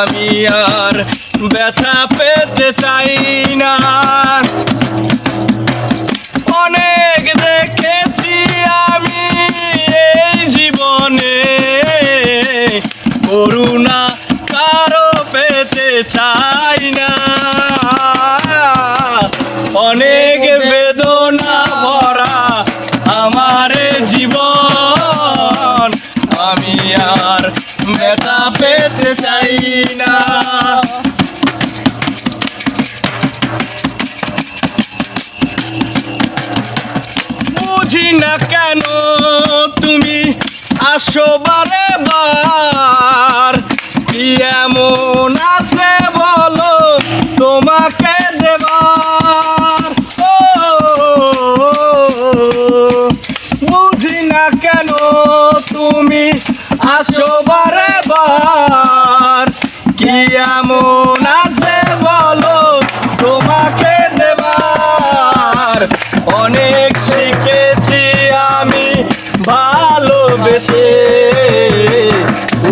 আমি আর ব্যথা পেতে চাই না। অনেক দেখেছি আমি এই জীবনে, করুণা কারও পেতে চাই না। পেতে চাই না। বুঝি না কেন তুমি আসো বারে বার। দেবার অনেক শিখেছি আমি, ভালোবেসে।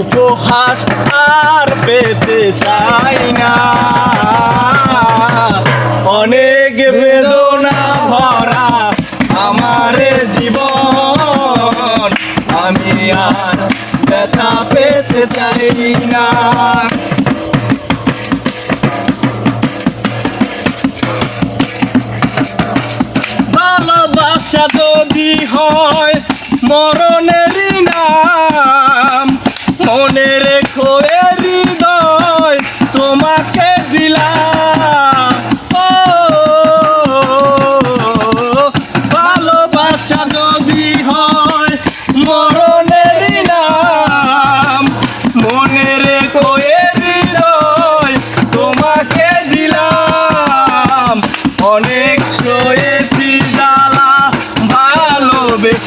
উপহাস আর পেতে চাই না। অনেক বেদনা ভরা আমার জীবন, আমি আর ব্যথা পেতে চাই না। ভালোবাসা যদি হয় মরণেরই নাম মনে রেখো হৃদয় তোমাকে দিলাম। ভালোবাসা যদি হয় মরণেরই নাম মনে রেখো হৃদয় তোমাকে দিলাম। অনেক জ্বালা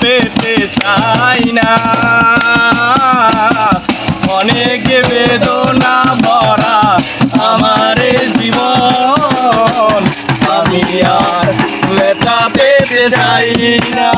পেতে চাই না। অনেক বেদনা ভরা আমার জীবন। আমি আর পেতে চাই না।